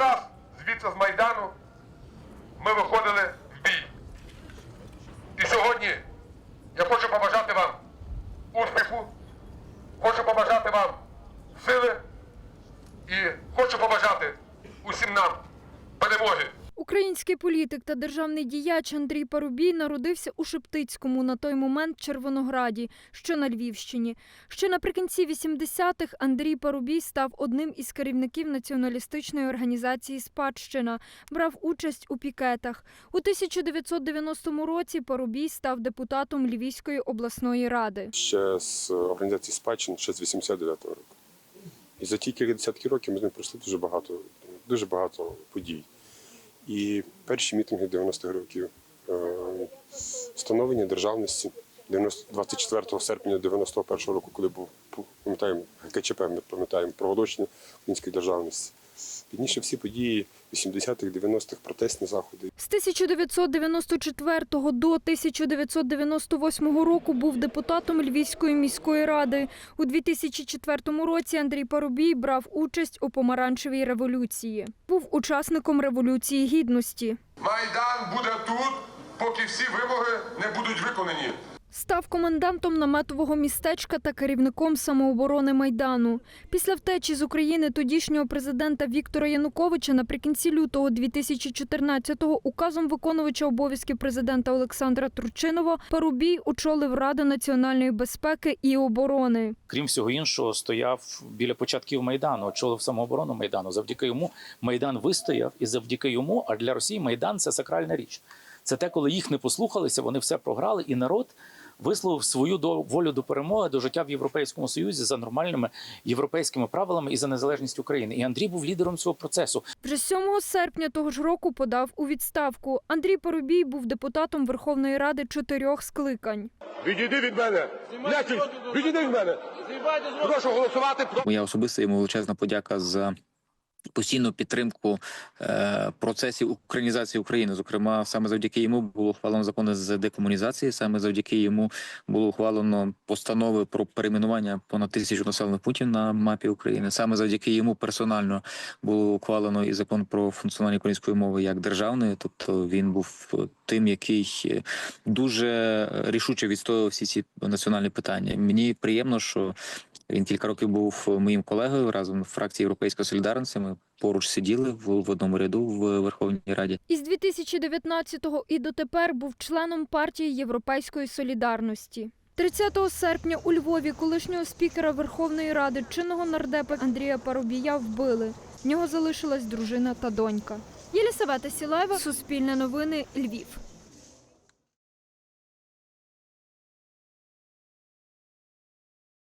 раз звідси з Майдану ми виходили в бій. І сьогодні я хочу побажати вам успіху, хочу побажати вам сили і хочу побажати усім нам перемоги. Український політик та державний діяч Андрій Парубій народився у Шептицькому на той момент Червонограді, що на Львівщині. Ще наприкінці 80-х Андрій Парубій став одним із керівників націоналістичної організації Спадщина, брав участь у пікетах. У 1990 році Парубій став депутатом Львівської обласної ради. ще з організації спадщин ще з 89-го року. І за ті кілька десятків років ми з ним пройшли дуже багато, дуже багато подій. І перші мітинги 90-х років, е, встановлення державності 90 24 серпня 91-го року, коли був пам'ятаємо ГКЧП, ми пам'ятаємо проголошення української державності. Пізніше всі події 80-х, 90-х, протестні заходи. З 1994 до 1998 року був депутатом Львівської міської ради. У 2004 році Андрій Парубій брав участь у помаранчевій революції. Був учасником революції гідності. Майдан буде тут, поки всі вимоги не будуть виконані. Став комендантом наметового містечка та керівником самооборони майдану. Після втечі з України тодішнього президента Віктора Януковича наприкінці лютого 2014-го указом виконувача обов'язків президента Олександра Турчинова Парубій очолив Раду національної безпеки і оборони. крім всього іншого, стояв біля початків майдану, очолив самооборону майдану. Завдяки йому майдан вистояв, і завдяки йому, а для Росії майдан це сакральна річ. Це те, коли їх не послухалися, вони все програли, і народ висловив свою до волю до перемоги, до життя в Європейському Союзі за нормальними європейськими правилами і за незалежність України. І Андрій був лідером цього процесу. Вже 7 серпня того ж року подав у відставку. Андрій Парубій був депутатом Верховної Ради чотирьох скликань. Відійди від мене! Відійди від мене! Прошу голосувати. Моя особиста йому величезна подяка за постійну підтримку е, процесів українізації України. Зокрема, саме завдяки йому було ухвалено закони з декомунізації. Саме завдяки йому було ухвалено постанови про перейменування понад тисячу населених пунктів на мапі України. Саме завдяки йому персонально було ухвалено і закон про функціонування української мови як державної. Тобто він був тим, який е, дуже рішуче відстоював всі ці національні питання. Мені приємно, що він кілька років був моїм колегою разом в фракції Європейська Солідарність. Ми поруч сиділи в, в одному ряду в Верховній Раді. Із 2019-го і дотепер був членом партії Європейської солідарності. 30 серпня у Львові колишнього спікера Верховної Ради чинного нардепа Андрія Парубія вбили. В нього залишилась дружина та донька. Єлісавета Сілаєва, Суспільне новини, Львів.